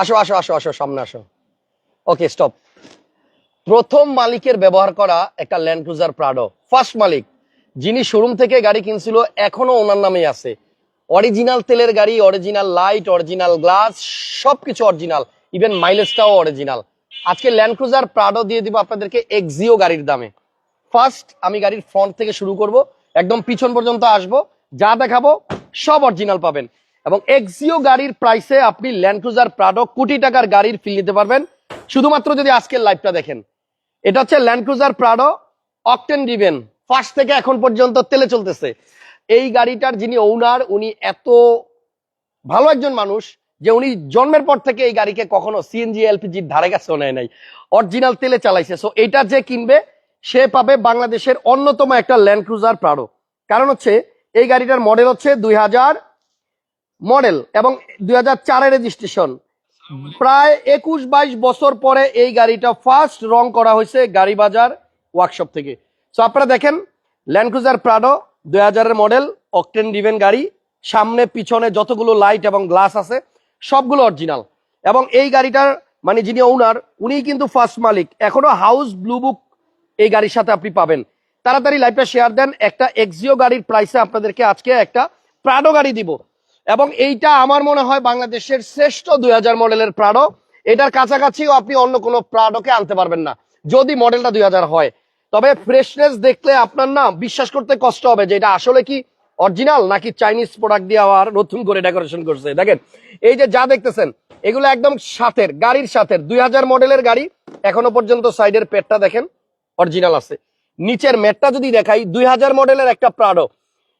আসো আসো আসো আসো, সামনে আসো। ওকে স্টপ প্রথম মালিকের ব্যবহার করা একটা ল্যান্ড ক্রুজার প্রাডো ফার্স্ট মালিক, যিনি শোরুম থেকে গাড়ি কিনছিল, এখনও ওনার নামেই আছে। অরিজিনাল তেলের গাড়ি অরিজিনাল লাইট অরিজিনাল গ্লাস সবকিছু অরিজিনাল ইভেন মাইলেজটাও অরিজিনাল আজকে ল্যান্ড ক্রুজার প্রাডো দিয়ে দিব আপনাদেরকে এক্সিও গাড়ির দামে। ফার্স্ট আমি গাড়ির ফ্রন্ট থেকে শুরু করব, একদম পিছন পর্যন্ত আসব, যা দেখাবো, সব অরিজিনাল পাবেন। এবং এক্সিও গাড়ির প্রাইসে আপনি ল্যান্ড ক্রুজার প্রাডো কোটি টাকার গাড়ির ফিল নিতে পারবেন। শুধুমাত্র যদি আজকের লাইভটা দেখেন। এটা হচ্ছে ল্যান্ড ক্রুজার প্রাডো অকটেন ডিভেন ফার্স্ট থেকে এখন পর্যন্ত তেলে চলতেছে। এই গাড়িটার যিনি ওনার উনি এত ভালো একজন মানুষ যে উনি জন্মের পর থেকে এই গাড়িকে কখনো সিএনজি এলপিজির ধারে কাছেও নেয় নাই। অরিজিনাল তেলে চালাইছে। সো এটা যে কিনবে, সে পাবে বাংলাদেশের অন্যতম একটা ল্যান্ড ক্রুজার প্রাডো কারণ হচ্ছে, এই গাড়িটার মডেল হচ্ছে দুই হাজার মডেল এবং দুই হাজার চারের রেজিস্ট্রেশন প্রায় একুশ বাইশ বছর পরে এই গাড়িটা ফার্স্ট রং করা হয়েছে গাড়ি বাজার ওয়ার্কশপ থেকে। সো আপনারা দেখেন ল্যান্ড ক্রুজার প্রাডো দুই হাজারের মডেল অকটেন ডিভেন গাড়ি, সামনে, পিছনে যতগুলো লাইট এবং গ্লাস আছে, সবগুলো অরিজিনাল এবং এই গাড়িটার মানে যিনি ওনার উনিই কিন্তু ফার্স্ট মালিক। এখনও হাউস ব্লু বুক এই গাড়ির সাথে আপনি পাবেন। তাড়াতাড়ি লাইভটা শেয়ার দেন, একটা এক্সিও গাড়ির প্রাইসে আপনাদেরকে আজকে একটা প্রাডো গাড়ি দিব। এবং এইটা আমার মনে হয় বাংলাদেশের শ্রেষ্ঠ দুই হাজার মডেলের প্রাডো এটার কাছাকাছিও আপনি অন্য কোনো প্রাডোকে আনতে পারবেন না। যদি মডেলটা দুই হাজার হয়। তবে ফ্রেশনেস দেখলে আপনার না বিশ্বাস করতে কষ্ট হবে যে এটা আসলে কি অরিজিনাল নাকি চাইনিজ প্রোডাক্ট দিয়ে আবার নতুন করে ডেকোরেশন করছে। দেখেন, এই যে যা দেখতেছেন, এগুলো একদম সাথের, গাড়ির সাথের, দুই হাজার মডেলের গাড়ি। এখনও পর্যন্ত সাইডের পেটটা দেখেন অরিজিনাল আছে। নিচের মেটটা যদি দেখাই, দুই হাজার মডেলের একটা প্রাডো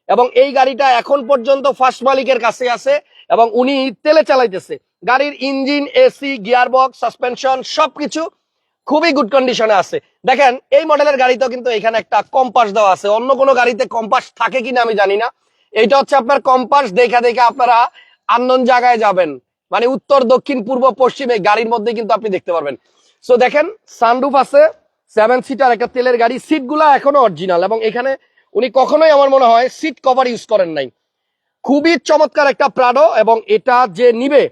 এবং এই গাড়িটা এখন পর্যন্ত ফার্স্ট মালিকের কাছে আছে এবং উনি তেলে চালাইতেছে। গাড়ির engine, AC gear box suspension সবকিছু খুবই গুড কন্ডিশনে আছে। দেখেন, এই মডেলের গাড়িতেও কিন্তু এখানে একটা কম্পাস দেওয়া আছে। অন্য কোনো গাড়িতে কম্পাস থাকে কিনা আমি জানি না। এইটা হচ্ছে আপনার কম্পাস দেখা দেখা আপনারা আন্দন জায়গায় যাবেন। মানে উত্তর, দক্ষিণ, পূর্ব, পশ্চিমে গাড়ির মধ্যে কিন্তু আপনি দেখতে পারবেন। সো দেখেন সানরুফ আছে সেভেন সিটার একটা তেলের গাড়ি। সিটগুলো এখনও অরিজিনাল এবং এখানে উনি কখনোই আমার মনে হয় সিট কভার ইউজ করেন নাই। খুবই চমৎকার একটা প্রাডো এবং এটা যে নিবে,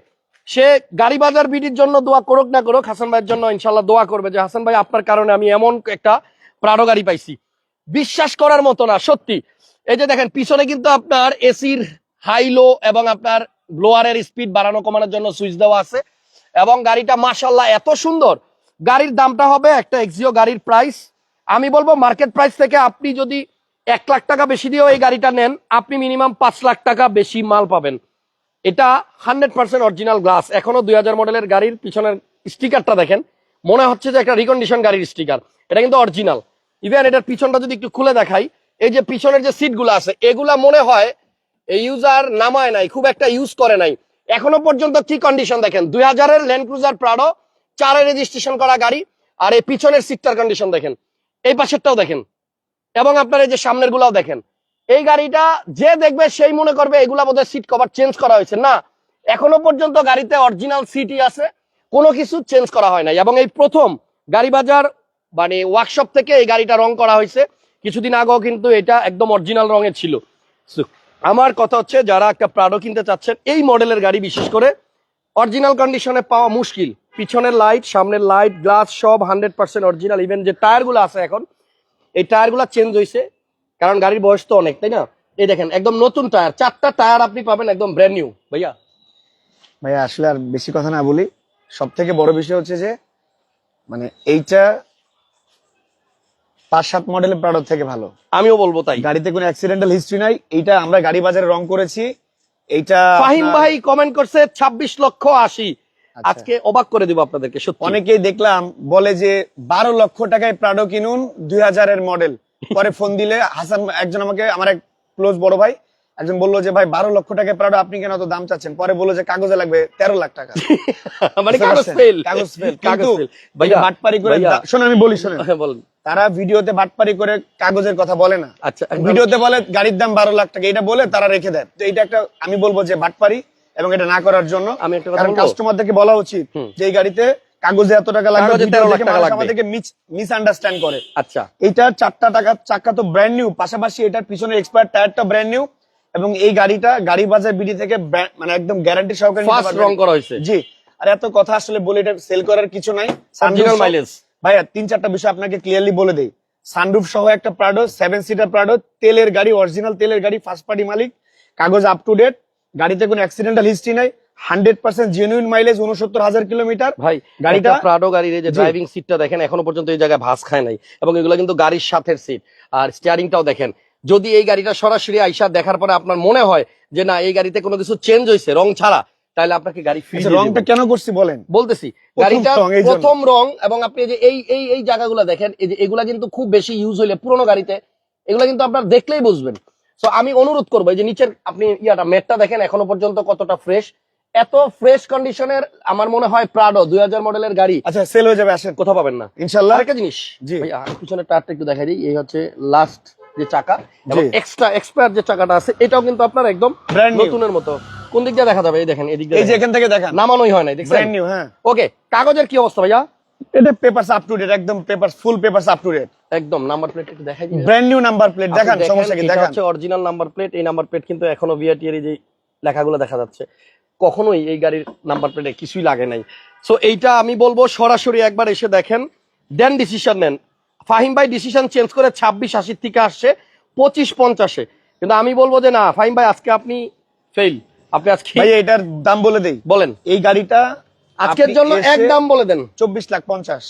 সে গাড়ি বাজার বিডির জন্য দোয়া করুক না করুক, হাসান ভাইয়ের জন্য ইনশাল্লাহ দোয়া করবে যে, হাসান ভাই, আপনার কারণে আমি এমন একটা প্রাডো গাড়ি পাইছি। বিশ্বাস করার মতো না, সত্যি। এই যে দেখেন, পিছনে কিন্তু আপনার এসির হাইলো এবং আপনার ব্লোয়ারের স্পিড বাড়ানো কমানোর জন্য সুইচ দেওয়া আছে এবং গাড়িটা মাসাল্লাহ এত সুন্দর। গাড়ির দামটা হবে একটা এক্সিও গাড়ির প্রাইস আমি বলব মার্কেট প্রাইস থেকে আপনি যদি এক লাখ টাকা বেশি দিয়েও এই গাড়িটা নেন, আপনি মিনিমাম পাঁচ লাখ টাকা বেশি মাল পাবেন। এটা হান্ড্রেড পার্সেন্ট অরিজিনাল গ্লাস এখনও দুই হাজার মডেলের গাড়ির পিছনের স্টিকারটা দেখেন, মনে হচ্ছে যে একটা রিকন্ডিশন গাড়ির স্টিকার এটা কিন্তু অরিজিনাল ইভেন এটার পিছনটা যদি একটু খুলে দেখাই, এই যে পিছনের যে সিটগুলো আছে, এগুলা মনে হয় এই ইউজার নামায় নাই, খুব একটা ইউজ করে নাই। এখনও পর্যন্ত কি কন্ডিশন দেখেন? দুই হাজারের ল্যান্ড ক্রুজার প্রাডো চারে রেজিস্ট্রেশন করা গাড়ি, আর এই পিছনের সিটটার কন্ডিশন দেখেন। এই পাশেরটাও দেখেন। এবং আপনার এই যে সামনের গুলাও দেখেন, এই গাড়িটা যে দেখবে সেই মনে করবে এগুলা বোধহয় সিট কভার চেঞ্জ করা হয়েছে। না, এখনও পর্যন্ত গাড়িতে অরিজিনাল সিটই আছে, কোনো কিছু চেঞ্জ করা হয় নাই। এবং এই প্রথম গাড়ি বাজার মানে ওয়ার্কশপ থেকে এই গাড়িটা রং করা হয়েছে। কিছুদিন আগেও কিন্তু এটা একদম অরিজিনাল রঙের ছিল। আমার কথা হচ্ছে, যারা একটা প্রাডো কিনতে চাচ্ছেন, এই মডেলের গাড়ি বিশেষ করে অরিজিনাল কন্ডিশনে পাওয়া মুশকিল। পিছনের লাইট সামনের লাইট গ্লাস সব হান্ড্রেড পার্সেন্ট অরিজিনাল ইভেন যে টায়ারগুলো আছে এখন এই টায়ারগুলো চেঞ্জ হয়েছে কারণ গাড়ির বয়স তো অনেক তাই না? এই দেখেন একদম নতুন টায়ার চারটা টায়ার আপনি পাবেন একদম ব্র্যান্ড নিউ ভাইয়া। ভাইয়া আসলে আর বেশি কথা না বলি সব থেকে বড় বিষয় হচ্ছে যে মানে এইটা পাঁচ সাত মডেলের থেকে ভালো। আমিও বলব তাই। গাড়িতে কোনো অ্যাক্সিডেন্টাল হিস্ট্রি নাই এইটা আমরা গাড়ি বাজারে রং করেছি এইটা ফাহিম ভাই কমেন্ট করছে ছাব্বিশ লক্ষ আশি। আজকে অবাক করে দিব আপনাদেরকে সত্যি। অনেকেই দেখলাম বলে যে বারো লক্ষ টাকায় প্রাডো কিনুন দুই হাজারের মডেল পরে ফোন দিলে হাসান একজন আমাকে আমার এক ক্লোজ বড় ভাই একজন বলল যে ভাই বারো লক্ষ টাকায় প্রাডো আপনি কেন তো দাম চাচ্ছেন? পরে বলল যে কাগজে লাগবে তেরো লাখ টাকা। মানে কাগজ ফেল কাগজ ফেল কিন্তু। ভাইয়া বাটপারি করে। শোনো আমি বলি শোনেন। হ্যাঁ, বলেন। তারা ভিডিওতে বাটপারি করে কাগজের কথা বলে না। আচ্ছা ভিডিওতে বলে গাড়ির দাম বারো লাখ টাকা। এটা বলে তারা রেখে দেয়। তো এটা একটা আমি বলব যে বাটপারি। এবং এটা না করার জন্য। আমি একটা কথা কারণ কাস্টমারদেরকে বলা উচিত যে এই গাড়িতে কাগজে এত টাকা লাগবে কাগজে ভিডিও 13 টাকা লাগবে। আমাদেরকে মিস আন্ডারস্ট্যান্ড করে। আচ্ছা। এইটা চারটা টাকা চাকা তো ব্র্যান্ড নিউ পাশাপাশি এটার পিছনে এক্সপায়ার টায়ারটা ব্র্যান্ড নিউ এবং এই গাড়িটা গাড়ি বাজার বিডি থেকে মানে একদম গ্যারান্টি সহকারে ফার্স্ট রং করা হয়েছে। জি। আর এত কথা আসলে বলে এটা সেল করার কিছু নাই। Sunroof মাইলেজ ভাইয়া তিন চারটা বিষয় আপনাকে ক্লিয়ারলি বলে দেই। সানরুফ সহ একটা প্রাডো সেভেন সিটার প্রাডো তেলের গাড়ি অরিজিনাল তেলের গাড়ি ফার্স্ট পার্টি মালিক কাগজ আপ টু ডেট গাড়িতে কোনো অ্যাক্সিডেন্টাল হিস্ট্রি নাই হান্ড্রেড পার্সেন্ট জেনুইন মাইলেজ উনসত্তর হাজার কিলোমিটার ভাই গাড়িটা- প্রাডো গাড়ির যে ড্রাইভিং সিটটা দেখেন এখনও পর্যন্ত এই জায়গায় ভাঁজ খায় নাই। এবং এগুলো কিন্তু গাড়ির সাথের সিট আর স্টিয়ারিংটাও দেখেন যদি এই গাড়িটা সরাসরি আইসা দেখার পরে আপনার মনে হয় যে না এই গাড়িতে কোনো কিছু চেঞ্জ হয়েছে রং ছাড়া তাহলে আপনাকে গাড়ি ফ্রি আচ্ছা, রংটা কেন করছি বলেন? বলতেছি গাড়িটা। প্রথম রং এবং আপনি যে এই এই এই জায়গাগুলো দেখেন এই যে এগুলা কিন্তু খুব বেশি ইউজ হইলে পুরোনো গাড়িতে এগুলা কিন্তু আপনার দেখলেই বুঝবেন। সো আমি অনুরোধ করব এই যে নিচের আপনি ইয়াটা মেটটা দেখেন এখনও পর্যন্ত কতটা ফ্রেশ। এত ফ্রেশ কন্ডিশনের আমার মনে হয় প্রাডো দুই হাজার মডেলের গাড়ি। আচ্ছা সেল হয়ে যাবে আসেন। কোথাও পাবেন না। ইনশাল্লাহ। আরেকটা জিনিস জি। ভাই পিছনের টায়ারটা একটু দেখাই দিই এই হচ্ছে লাস্ট যে চাকা এবং এক্সট্রা এক্সপায়ার যে চাকাটা আছে এটাও কিন্তু আপনার একদম নতুনের মতো। কোন দিক দিয়ে দেখা যাবে? এই দেখেন এদিক দিয়ে এই যে এখান থেকে দেখা নামানোই হয় নাই দেখছেন? ব্র্যান্ড নিউ হ্যাঁ। ওকে কাগজের কি অবস্থা ভাইয়া? এটা পেপারস আপ টু ডেট একদম papers full papers up to date একদম নাম্বার প্লেট একটু দেখাই দিই ব্র্যান্ড নিউ নাম্বার প্লেট দেখান সমস্যা কি দেখান। হচ্ছে অরিজিনাল নাম্বার প্লেট এই নাম্বার প্লেট কিন্তু এখনও ভিআরটি এর যে লেখাগুলো দেখা যাচ্ছে কখনোই এই গাড়ির নাম্বার প্লেটে কিছুই লাগে নাই। সো এইটা আমি বলব সরাসরি একবার এসে দেখেন। দেন ডিসিশন নেন। ফাহিম ভাই ডিসিশন চেঞ্জ করে ছাব্বিশ আশির থেকে আসছে পঁচিশ পঞ্চাশে। কিন্তু আমি বলব যে না ফাহিম ভাই আজকে আপনি ফেল আপনি আজকে ভাই এটার দাম বলে দেই। বলেন। এই গাড়িটা আজকের জন্য এক দাম বলে দেন। চব্বিশ লাখ পঞ্চাশ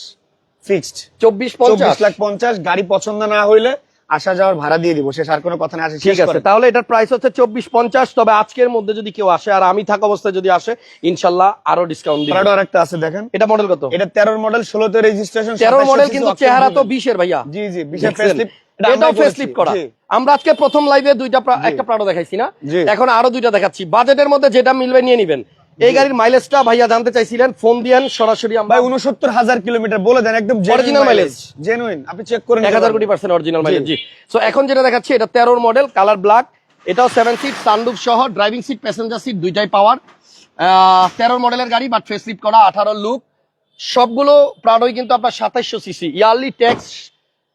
ফিক্সড চব্বিশ পঞ্চাশ। লাখ পঞ্চাশ গাড়ি পছন্দ না হইলে আসা যাওয়ার ভাড়া দিয়ে দিব শেষ আর কোনো কথা না আসে ঠিক আছে তাহলে এটার প্রাইস হচ্ছে চব্বিশ পঞ্চাশ তবে আজকের মধ্যে যদি কেউ আসে আর আমি থাকা অবস্থায় যদি আসে ইনশাল্লাহ আরও ডিসকাউন্ট দিব। প্রাডো আরেকটা আছে দেখেন। এটা মডেল কত? এটা তেরোর মডেল ষোলোতে রেজিস্ট্রেশন তেরো মডেল কিন্তু চেহারা তো বিশের ভাইয়া। জি জি দেখছেন? ফেসলিপ এটাও ফেসলিপ করা। আমরা আজকে প্রথম লাইভে দুইটা একটা প্রাডো দেখাইছি না? এখন আরও দুইটা দেখাচ্ছি। বাজেটের মধ্যে যেটা মিলবে নিয়ে নিবেন। এই গাড়ির মাইলেজটা ভাইয়া জানতে চাইছিলেন ফোন দিয়েন সরাসরি আমরা ভাই উনসত্তর হাজার কিলোমিটার বলে দেন একদম Original মাইলেজ জেনুইন আপনি চেক করেন এক হাজার কোটি পার্সেন্ট অরিজিনাল মাইলেজ জি। সো এখন যেটা দেখাচ্ছি এটা তেরোর মডেল কালার ব্ল্যাক এটাও সেভেন সিট সানরুফ সহ ড্রাইভিং সিট প্যাসেঞ্জার সিট দুইটাই পাওয়ার তেরোর মডেলের গাড়ি বাট ফেসলিপ করা আঠারো লুক সবগুলো প্রাডোই কিন্তু আপনার সাতাইশশো সিসি ইয়ারলি ট্যাক্স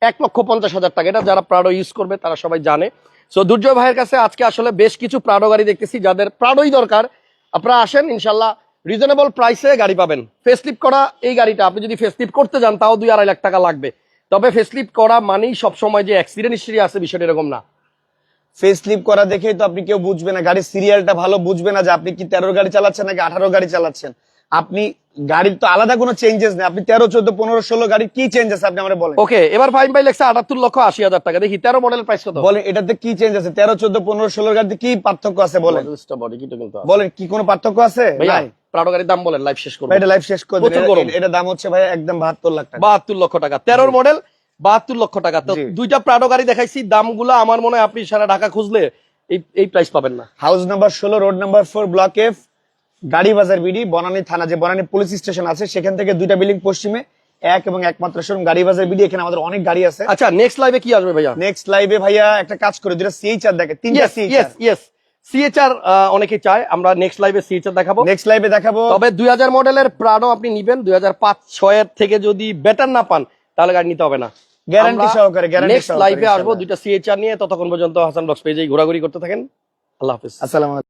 এক লক্ষ পঞ্চাশ হাজার টাকা। এটা যারা প্রাডো ইউজ করবে তারা সবাই জানে। সো দুর্জয় ভাইয়ের কাছে আজকে আসলে বেশ কিছু প্রাডো গাড়ি দেখতেছি যাদের প্রাডোই দরকার। আপনারা আসেন, ইনশাল্লাহ রিজনেবল প্রাইসে গাড়ি পাবেন। ফেসলিপ করা এই গাড়িটা, আপনি যদি ফেসলিপ করতে যান, তাও দুই আড়াই লাখ টাকা লাগবে। তবে ফেসলিপ করা মানেই সবসময় যে অ্যাক্সিডেন্ট হিস্ট্রি আছে, বিষয়টা এরকম না। ফেসলিপ করা দেখেই তো আপনি কেউ বুঝবে না। গাড়ির সিরিয়ালটা ভালো বুঝবে না যে আপনি কি তেরো গাড়ি চালাচ্ছেন নাকি আঠারো গাড়ি চালাচ্ছেন। আপনি গাড়ির তো আলাদা কোনো চেঞ্জেস নেই। আপনি তেরো চোদ্দ পনেরো ষোলো গাড়ি কি চেঞ্জ আছে আপনি আমরা বলেন? ওকে এবার ফাইন বাই লেখছে আটাত্তর লক্ষ আশি হাজার টাকা। দেখি তেরো মডেলের প্রাইস কত? বলেন এটাতে কি চেঞ্জ আছে? তেরো চোদ্দ পনেরো ষোলো গাড়িতে কি পার্থক্য আছে বলেন। বলেন কি কোনো পার্থক্য আছে? ভাইয়া প্রাডো গাড়ির দাম বলেন লাইভ শেষ করব এটা লাইফ শেষ করে দিন। এটা- এটা দাম হচ্ছে ভাই একদম বাহাত্তর লাখ টাকা। বাহাত্তর লক্ষ টাকা। তেরোর মডেল বাহাত্তর লক্ষ টাকা। তো দুইটা প্রাডো গাড়ি দেখাইছি দামগুলো আমার মনে হয় আপনি সারা ঢাকা খুঁজলে এই এই প্রাইস পাবেন না। হাউস নাম্বার ষোলো road number four block F Gari Bazar BD Banani থানা যে বনানী পুলিশ স্টেশন আছে সেখান থেকে দুইটা বিল্ডিং পশ্চিমে এক এবং একমাত্র শোরুম গাড়ি বাজার বিডি এখানে আমাদের অনেক গাড়ি আছে। আচ্ছা নেক্সট লাইভে কি আসবে ভাইয়া? নেক্সট লাইভে ভাইয়া একটা কাজ করে দুটা সিএইচআর দেখে তিনটা সিএইচআর ইয়েস সিএচআর অনেকে চায় আমরা নেক্সট লাইভে সিএচআর দেখাবো। নেক্সট লাইভে দেখাবো। তবে দুই হাজার মডেলের প্রাডো আপনি নিবেন দুই হাজার পাঁচ ছয়ের থেকে যদি বেটার না পান তাহলে গাড়ি নিতে হবে না। গ্যারান্টি সহকারে গ্যারান্টি নেক্সট লাইভে আসব দুইটা সিএচআর নিয়ে ততক্ষণ পর্যন্ত হাসান ব্লগস পেজে ঘোরাঘুরি করতে থাকেন। আল্লাহ হাফিজ। আসসালামু আলাইকুম।